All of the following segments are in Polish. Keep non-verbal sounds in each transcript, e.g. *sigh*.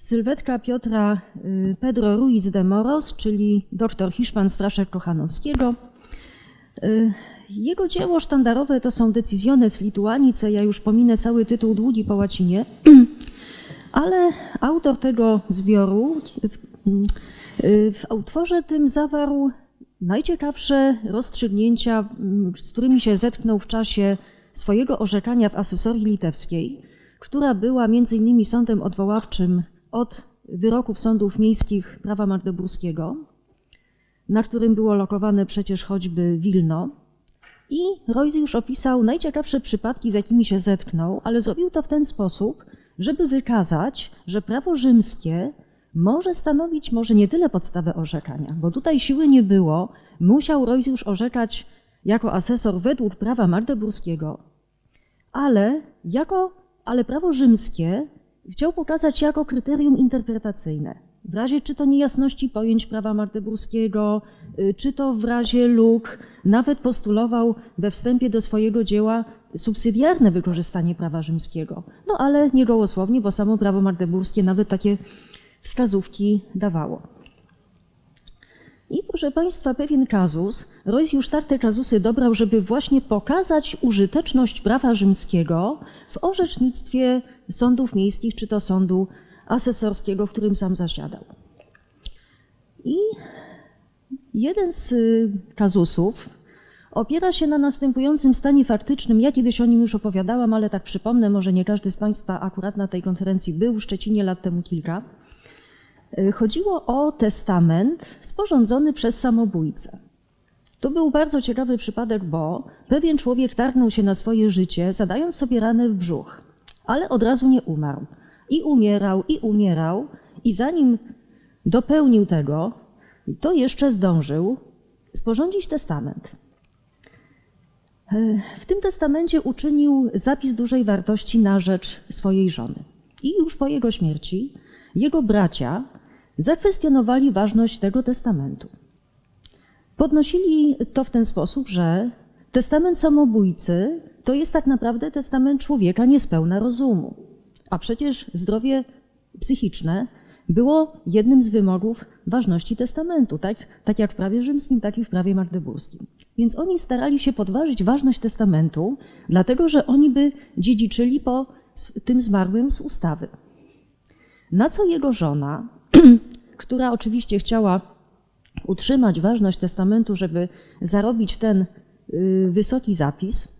Sylwetka Piotra y, Pedro Ruiz de Moros, czyli doktor Hiszpan z Fraszek Kochanowskiego. Y, Jego dzieło sztandarowe to są Decisiones Lituanice, ja już pominę cały tytuł długi po łacinie, *clears throat* ale autor tego zbioru w, y, utworze tym zawarł najciekawsze rozstrzygnięcia, mm, z którymi się zetknął w czasie swojego orzekania w asesorii litewskiej, która była między innymi sądem odwoławczym od wyroków sądów miejskich prawa magdeburskiego, na którym było lokowane przecież choćby Wilno. I Royce już opisał najciekawsze przypadki, z jakimi się zetknął, ale zrobił to w ten sposób, żeby wykazać, że prawo rzymskie może stanowić może nie tyle podstawę orzekania, bo tutaj siły nie było, musiał Royce już orzekać jako asesor według prawa magdeburskiego, ale, jako, ale prawo rzymskie chciał pokazać jako kryterium interpretacyjne. W razie czy to niejasności pojęć prawa magdeburskiego, y, czy to w razie luk, nawet postulował we wstępie do swojego dzieła subsydiarne wykorzystanie prawa rzymskiego. No ale nie gołosłownie, bo samo prawo magdeburskie nawet takie wskazówki dawało. I proszę Państwa, pewien kazus, Royce już tak te kazusy dobrał, żeby właśnie pokazać użyteczność prawa rzymskiego w orzecznictwie sądów miejskich, czy to sądu asesorskiego, w którym sam zasiadał. I jeden z y, kazusów opiera się na następującym stanie faktycznym. Ja kiedyś o nim już opowiadałam, ale tak przypomnę, może nie każdy z Państwa akurat na tej konferencji był, w Szczecinie lat temu kilka. Y, Chodziło o testament sporządzony przez samobójcę. To był bardzo ciekawy przypadek, bo pewien człowiek targnął się na swoje życie, zadając sobie ranę w brzuch, ale od razu nie umarł. I umierał, i umierał, i zanim dopełnił tego, to jeszcze zdążył sporządzić testament. W tym testamencie uczynił zapis dużej wartości na rzecz swojej żony. I już po jego śmierci jego bracia zakwestionowali ważność tego testamentu. Podnosili to w ten sposób, że testament samobójcy to jest tak naprawdę testament człowieka niespełna rozumu. A przecież zdrowie psychiczne było jednym z wymogów ważności testamentu, tak, tak jak w prawie rzymskim, tak i w prawie magdeburskim. Więc oni starali się podważyć ważność testamentu, dlatego że oni by dziedziczyli po tym zmarłym z ustawy. Na co jego żona, *clears throat* która oczywiście chciała utrzymać ważność testamentu, żeby zarobić ten y, wysoki zapis,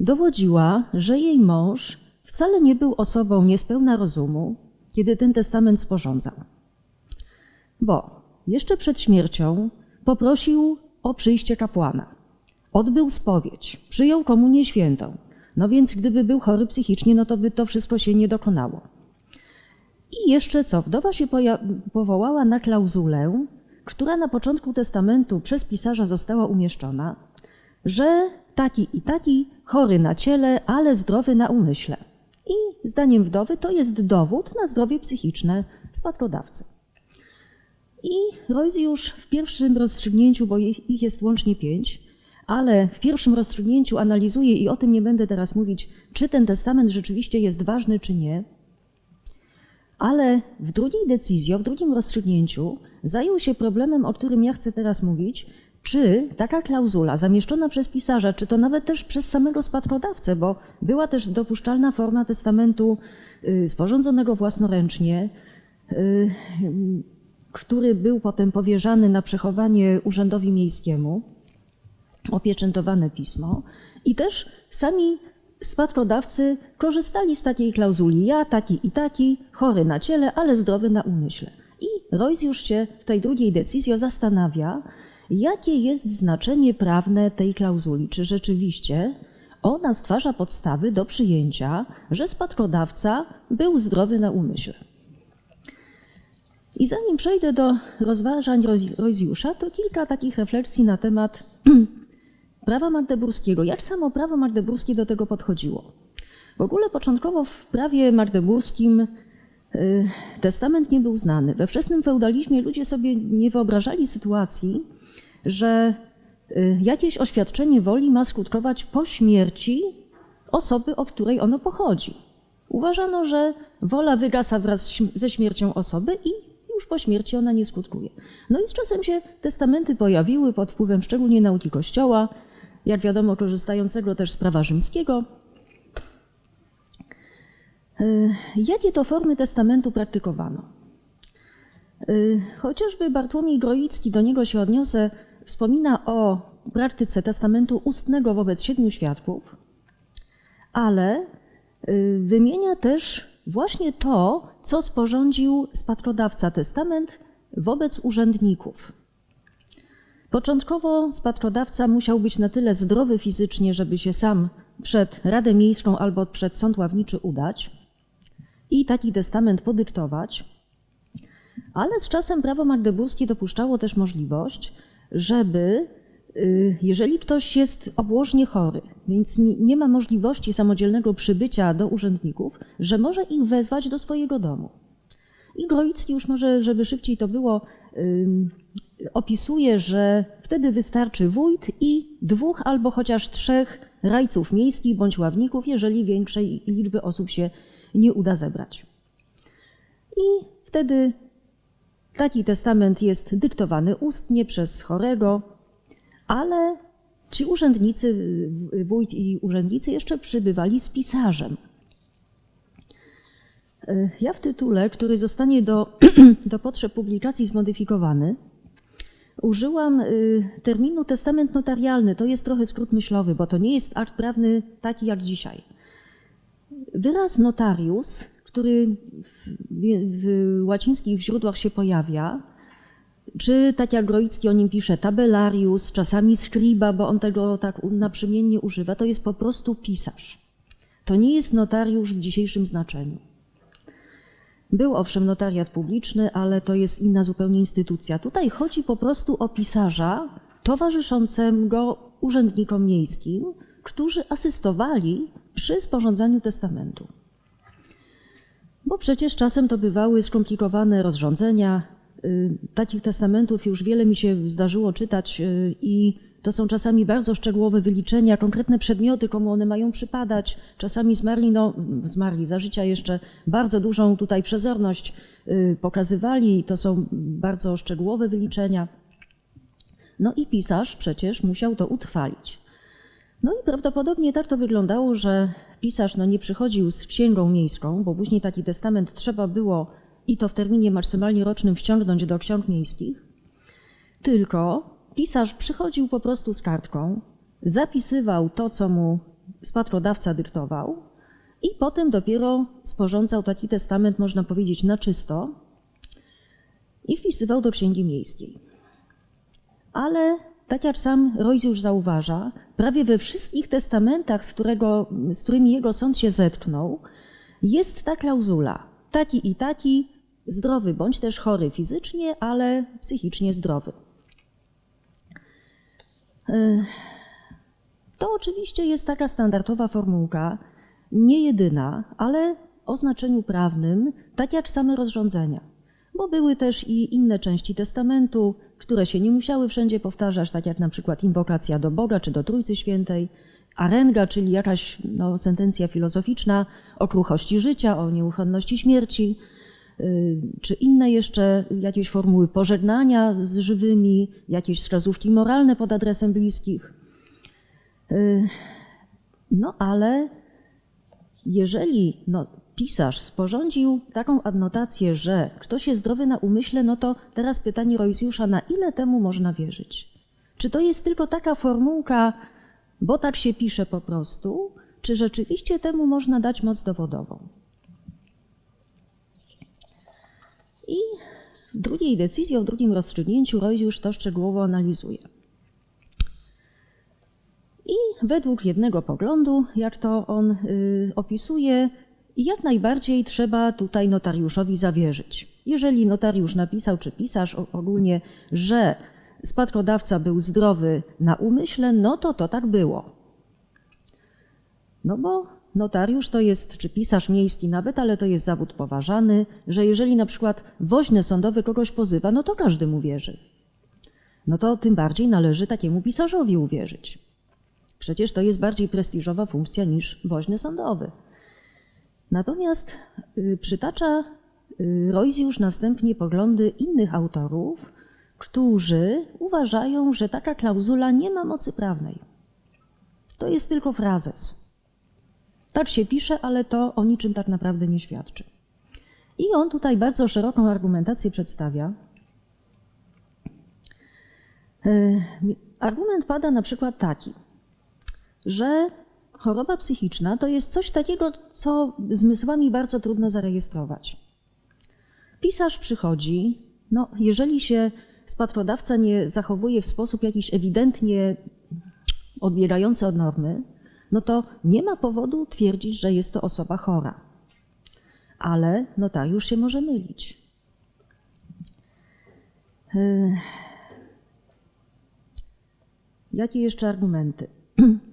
dowodziła, że jej mąż wcale nie był osobą niespełna rozumu, kiedy ten testament sporządzał. Bo jeszcze przed śmiercią poprosił o przyjście kapłana. Odbył spowiedź, przyjął komunię świętą. No więc gdyby był chory psychicznie, no to by to wszystko się nie dokonało. I jeszcze co? Wdowa się powołała na klauzulę, która na początku testamentu przez pisarza została umieszczona, że taki i taki chory na ciele, ale zdrowy na umyśle. I zdaniem wdowy to jest dowód na zdrowie psychiczne spadkodawcy. I Royce już w pierwszym rozstrzygnięciu, bo ich ich jest łącznie pięć, ale w pierwszym rozstrzygnięciu analizuje, i o tym nie będę teraz mówić, czy ten testament rzeczywiście jest ważny, czy nie, ale w drugiej decyzji, w drugim rozstrzygnięciu zajął się problemem, o którym ja chcę teraz mówić, czy taka klauzula zamieszczona przez pisarza, czy to nawet też przez samego spadkodawcę, bo była też dopuszczalna forma testamentu y, sporządzonego własnoręcznie, y, który był potem powierzany na przechowanie urzędowi miejskiemu, opieczętowane pismo i też sami spadkodawcy korzystali z takiej klauzuli. Ja taki i taki, chory na ciele, ale zdrowy na umyśle. I Royce już się w tej drugiej decyzji zastanawia, jakie jest znaczenie prawne tej klauzuli. Czy rzeczywiście ona stwarza podstawy do przyjęcia, że spadkodawca był zdrowy na umyśle. I zanim przejdę do rozważań Roz- Royziusza, to kilka takich refleksji na temat *clears throat* prawa magdeburskiego. Jak samo prawo magdeburskie do tego podchodziło? W ogóle początkowo w prawie magdeburskim y, testament nie był znany. We wczesnym feudalizmie ludzie sobie nie wyobrażali sytuacji, że y, jakieś oświadczenie woli ma skutkować po śmierci osoby, od której ono pochodzi. Uważano, że wola wygasa wraz ze śmiercią osoby i już po śmierci ona nie skutkuje. No i z czasem się testamenty pojawiły pod wpływem szczególnie nauki Kościoła, jak wiadomo, korzystającego też z prawa rzymskiego. Y, Jakie to formy testamentu praktykowano? Y, Chociażby Bartłomiej Groicki, do niego się odniosę, wspomina o praktyce testamentu ustnego wobec siedmiu świadków, ale y, wymienia też właśnie to, co sporządził spadkodawca testament wobec urzędników. Początkowo spadkodawca musiał być na tyle zdrowy fizycznie, żeby się sam przed Radę Miejską albo przed Sąd Ławniczy udać i taki testament podyktować, ale z czasem prawo magdeburskie dopuszczało też możliwość, żeby y, jeżeli ktoś jest obłożnie chory, więc nie, ma możliwości samodzielnego przybycia do urzędników, że może ich wezwać do swojego domu. I Groicki już może, żeby szybciej to było, opisuje, że wtedy wystarczy wójt i dwóch albo chociaż trzech rajców miejskich bądź ławników, jeżeli większej liczby osób się nie uda zebrać. I wtedy taki testament jest dyktowany ustnie przez chorego, ale ci urzędnicy, wójt i urzędnicy jeszcze przybywali z pisarzem. E, Ja w tytule, który zostanie do, *clears throat* do potrzeb publikacji zmodyfikowany, użyłam y, terminu testament notarialny. To jest trochę skrót myślowy, bo to nie jest akt prawny taki jak dzisiaj. Wyraz notarius, który w, w łacińskich źródłach się pojawia, czy tak jak Groicki o nim pisze, tabelarius, czasami scriba, bo on tego tak naprzemiennie używa, to jest po prostu pisarz. To nie jest notariusz w dzisiejszym znaczeniu. Był owszem notariat publiczny, ale to jest inna zupełnie instytucja. Tutaj chodzi po prostu o pisarza towarzyszącego urzędnikom miejskim, którzy asystowali przy sporządzaniu testamentu. Bo przecież czasem to bywały skomplikowane rozrządzenia. Y, Takich testamentów już wiele mi się zdarzyło czytać y, i to są czasami bardzo szczegółowe wyliczenia, konkretne przedmioty, komu one mają przypadać. Czasami zmarli, no zmarli za życia jeszcze bardzo dużą tutaj przezorność y, pokazywali. To są bardzo szczegółowe wyliczenia. No i pisarz przecież musiał to utrwalić. No i prawdopodobnie tak to wyglądało, że pisarz no, nie przychodził z księgą miejską, bo później taki testament trzeba było i to w terminie maksymalnie rocznym wciągnąć do ksiąg miejskich, tylko pisarz przychodził po prostu z kartką, zapisywał to, co mu spadkodawca dyktował i potem dopiero sporządzał taki testament, można powiedzieć, na czysto i wpisywał do księgi miejskiej. Ale tak jak sam Royce już zauważa, prawie we wszystkich testamentach, z, którego, z którymi jego sąd się zetknął, jest ta klauzula. Taki i taki, zdrowy bądź też chory fizycznie, ale psychicznie zdrowy. E, To oczywiście jest taka standardowa formułka, nie jedyna, ale o znaczeniu prawnym, tak jak same rozrządzenia. Bo były też i inne części testamentu, które się nie musiały wszędzie powtarzać, tak jak na przykład inwokacja do Boga czy do Trójcy Świętej, arenga, czyli jakaś no, sentencja filozoficzna o kruchości życia, o nieuchronności śmierci, y, czy inne jeszcze jakieś formuły pożegnania z żywymi, jakieś wskazówki moralne pod adresem bliskich. Y, No ale jeżeli no, pisarz sporządził taką adnotację, że ktoś jest zdrowy na umyśle, no to teraz pytanie Roysiusza, na ile temu można wierzyć? Czy to jest tylko taka formułka, bo tak się pisze po prostu, czy rzeczywiście temu można dać moc dowodową? I w drugiej decyzji, o drugim rozstrzygnięciu Roysiusz to szczegółowo analizuje. I według jednego poglądu, jak to on y, opisuje, jak najbardziej trzeba tutaj notariuszowi zawierzyć. Jeżeli notariusz napisał, czy pisarz ogólnie, że spadkodawca był zdrowy na umyśle, no to to tak było. No bo notariusz to jest, czy pisarz miejski nawet, ale to jest zawód poważany, że jeżeli na przykład woźny sądowy kogoś pozywa, no to każdy mu wierzy. No to tym bardziej należy takiemu pisarzowi uwierzyć. Przecież to jest bardziej prestiżowa funkcja niż woźny sądowy. Natomiast y, przytacza y, Rojzjusz następnie poglądy innych autorów, którzy uważają, że taka klauzula nie ma mocy prawnej. To jest tylko frazes. Tak się pisze, ale to o niczym tak naprawdę nie świadczy. I on tutaj bardzo szeroką argumentację przedstawia. E, Argument pada na przykład taki, że choroba psychiczna to jest coś takiego, co zmysłami bardzo trudno zarejestrować. Pisarz przychodzi, no jeżeli się sprawodawca nie zachowuje w sposób jakiś ewidentnie odbierający od normy, no to nie ma powodu twierdzić, że jest to osoba chora. Ale notariusz się może mylić. Yy. Jakie jeszcze argumenty? *clears throat*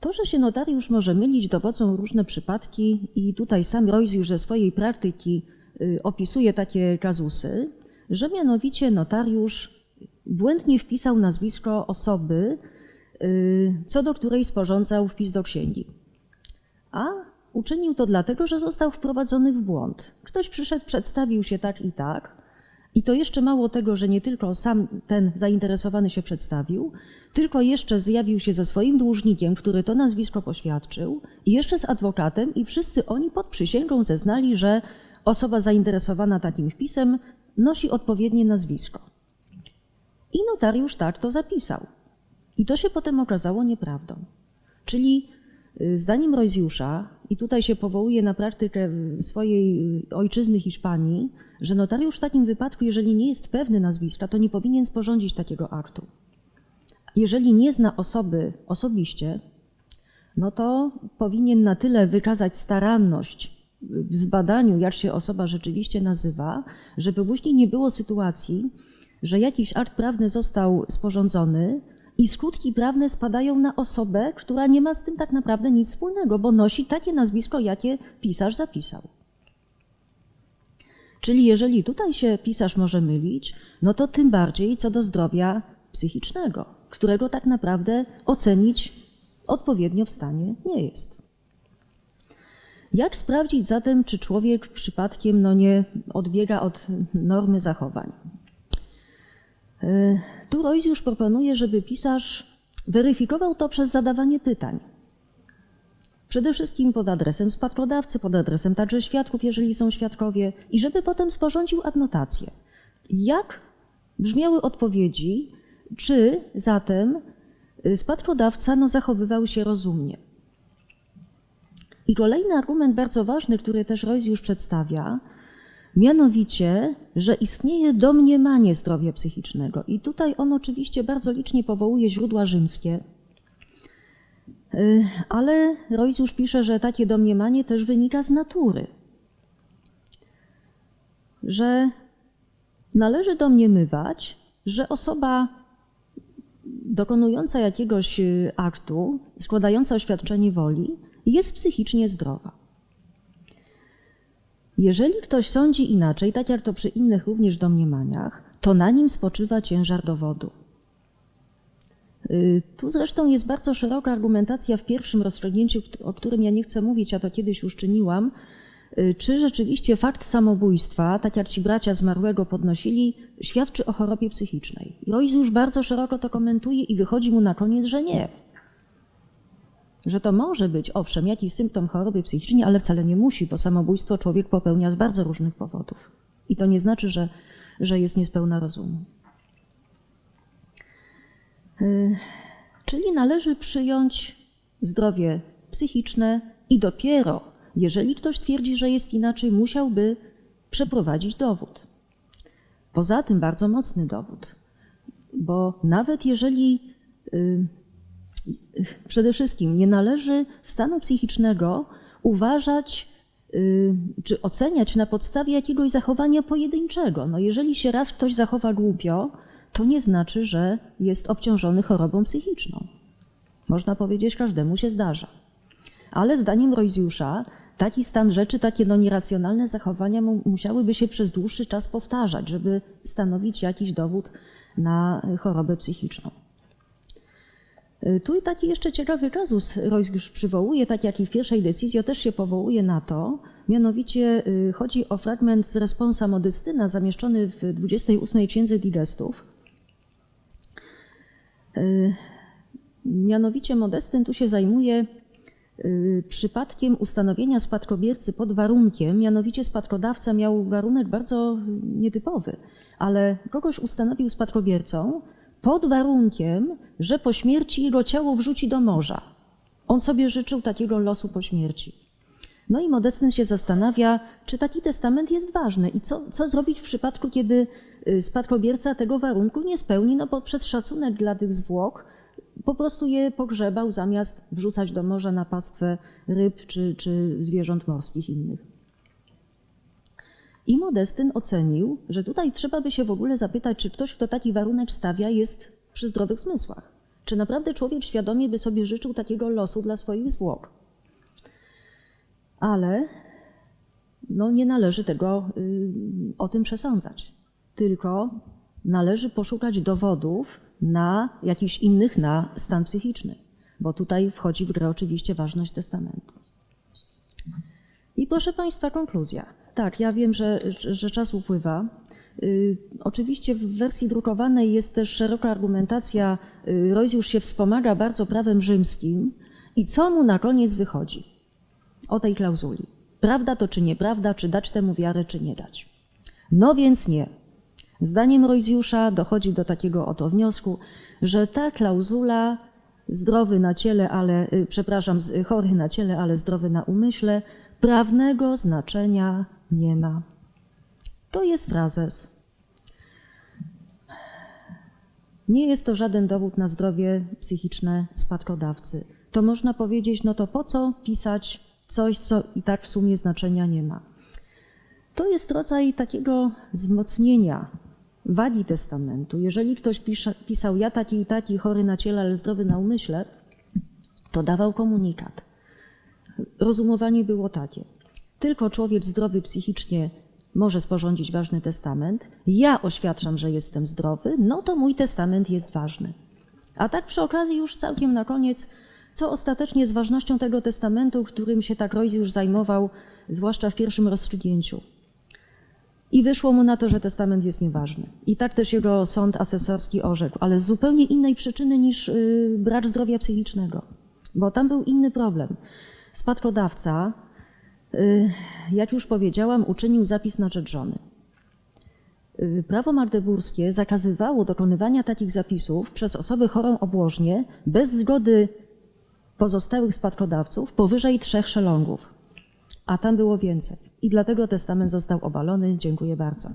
To, że się notariusz może mylić, dowodzą różne przypadki i tutaj sam Royce już ze swojej praktyki y, opisuje takie kazusy, że mianowicie notariusz błędnie wpisał nazwisko osoby, y, co do której sporządzał wpis do księgi. A uczynił to dlatego, że został wprowadzony w błąd. Ktoś przyszedł, przedstawił się tak i tak, i to jeszcze mało tego, że nie tylko sam ten zainteresowany się przedstawił, tylko jeszcze zjawił się ze swoim dłużnikiem, który to nazwisko poświadczył, i jeszcze z adwokatem, i wszyscy oni pod przysięgą zeznali, że osoba zainteresowana takim wpisem nosi odpowiednie nazwisko. I notariusz tak to zapisał. I to się potem okazało nieprawdą. Czyli y, zdaniem Rojzjusza, i tutaj się powołuje na praktykę swojej ojczyzny Hiszpanii, że notariusz w takim wypadku, jeżeli nie jest pewny nazwiska, to nie powinien sporządzić takiego aktu. Jeżeli nie zna osoby osobiście, no to powinien na tyle wykazać staranność w zbadaniu, jak się osoba rzeczywiście nazywa, żeby później nie było sytuacji, że jakiś akt prawny został sporządzony i skutki prawne spadają na osobę, która nie ma z tym tak naprawdę nic wspólnego, bo nosi takie nazwisko, jakie pisarz zapisał. Czyli jeżeli tutaj się pisarz może mylić, no to tym bardziej co do zdrowia psychicznego, którego tak naprawdę ocenić odpowiednio w stanie nie jest. Jak sprawdzić zatem, czy człowiek przypadkiem no, nie odbiega od normy zachowań? Y, tu Royce już proponuje, żeby pisarz weryfikował to przez zadawanie pytań. Przede wszystkim pod adresem spadkodawcy, pod adresem także świadków, jeżeli są świadkowie, i żeby potem sporządził adnotację. Jak brzmiały odpowiedzi, czy zatem spadkodawca no, zachowywał się rozumnie. I kolejny argument bardzo ważny, który też Royce już przedstawia, mianowicie, że istnieje domniemanie zdrowia psychicznego. I tutaj on oczywiście bardzo licznie powołuje źródła rzymskie, Y, ale Royce już pisze, że takie domniemanie też wynika z natury. Że należy domniemywać, że osoba dokonująca jakiegoś y, aktu, składająca oświadczenie woli, jest psychicznie zdrowa. Jeżeli ktoś sądzi inaczej, tak jak to przy innych również domniemaniach, to na nim spoczywa ciężar dowodu. Y, tu zresztą jest bardzo szeroka argumentacja w pierwszym rozstrzygnięciu, o którym ja nie chcę mówić, a to kiedyś już czyniłam, y, czy rzeczywiście fakt samobójstwa, tak jak ci bracia zmarłego podnosili, świadczy o chorobie psychicznej. Royce już bardzo szeroko to komentuje i wychodzi mu na koniec, że nie. Że to może być, owszem, jakiś symptom choroby psychicznej, ale wcale nie musi, bo samobójstwo człowiek popełnia z bardzo różnych powodów. I to nie znaczy, że, że jest niespełna rozumu. Y, czyli należy przyjąć zdrowie psychiczne i dopiero, jeżeli ktoś twierdzi, że jest inaczej, musiałby przeprowadzić dowód. Poza tym bardzo mocny dowód, bo nawet jeżeli y, przede wszystkim nie należy stanu psychicznego uważać y, czy oceniać na podstawie jakiegoś zachowania pojedynczego. No jeżeli się raz ktoś zachowa głupio, to nie znaczy, że jest obciążony chorobą psychiczną. Można powiedzieć, każdemu się zdarza. Ale zdaniem Rojzjusza taki stan rzeczy, takie no nieracjonalne zachowania mu- musiałyby się przez dłuższy czas powtarzać, żeby stanowić jakiś dowód na chorobę psychiczną. Y, Tu taki jeszcze ciekawy kazus Royce już przywołuje, tak jak i w pierwszej decyzji, też się powołuje na to, mianowicie y, chodzi o fragment z responsa Modystyna zamieszczony w 28 Księdze Digestów. Y, Mianowicie Modestyn tu się zajmuje przypadkiem ustanowienia spadkobiercy pod warunkiem, mianowicie spadkodawca miał warunek bardzo nietypowy, ale kogoś ustanowił spadkobiercą pod warunkiem, że po śmierci jego ciało wrzuci do morza. On sobie życzył takiego losu po śmierci. No i Modestyn się zastanawia, czy taki testament jest ważny i co, co zrobić w przypadku, kiedy y, spadkobierca tego warunku nie spełni, no bo przez szacunek dla tych zwłok po prostu je pogrzebał zamiast wrzucać do morza na pastwę ryb czy, czy zwierząt morskich innych. I Modestyn ocenił, że tutaj trzeba by się w ogóle zapytać, czy ktoś, kto taki warunek stawia, jest przy zdrowych zmysłach. Czy naprawdę człowiek świadomie by sobie życzył takiego losu dla swoich zwłok? Ale no, nie należy tego y, o tym przesądzać, tylko należy poszukać dowodów na jakichś innych na stan psychiczny, bo tutaj wchodzi w grę oczywiście ważność testamentu. I proszę Państwa, konkluzja. Tak, ja wiem, że, że, czas upływa. Y, oczywiście w wersji drukowanej jest też szeroka argumentacja. Y, Royce już się wspomaga bardzo prawem rzymskim. I co mu na koniec wychodzi o tej klauzuli? Prawda to czy nieprawda, czy dać temu wiarę, czy nie dać? No więc nie. Zdaniem Rojzjusza dochodzi do takiego oto wniosku, że ta klauzula zdrowy na ciele, ale, y, przepraszam, chory na ciele, ale zdrowy na umyśle, prawnego znaczenia nie ma. To jest frazes. Nie jest to żaden dowód na zdrowie psychiczne spadkodawcy. To można powiedzieć, no to po co pisać coś, co i tak w sumie znaczenia nie ma. To jest rodzaj takiego wzmocnienia wagi testamentu. Jeżeli ktoś pisał ja taki i taki, chory na ciele, ale zdrowy na umyśle, to dawał komunikat. Rozumowanie było takie. Tylko człowiek zdrowy psychicznie może sporządzić ważny testament. Ja oświadczam, że jestem zdrowy, no to mój testament jest ważny. A tak przy okazji już całkiem na koniec, co ostatecznie z ważnością tego testamentu, którym się tak Royce już zajmował, zwłaszcza w pierwszym rozstrzygnięciu. I wyszło mu na to, że testament jest nieważny. I tak też jego sąd asesorski orzekł, ale z zupełnie innej przyczyny niż y, brak zdrowia psychicznego. Bo tam był inny problem. Spadkodawca, jak już powiedziałam, uczynił zapis na rzecz żony. Y, Prawo magdeburskie zakazywało dokonywania takich zapisów przez osobę chorą obłożnie bez zgody pozostałych spadkodawców powyżej trzech szelongów. A tam było więcej. I dlatego testament został obalony. Dziękuję bardzo.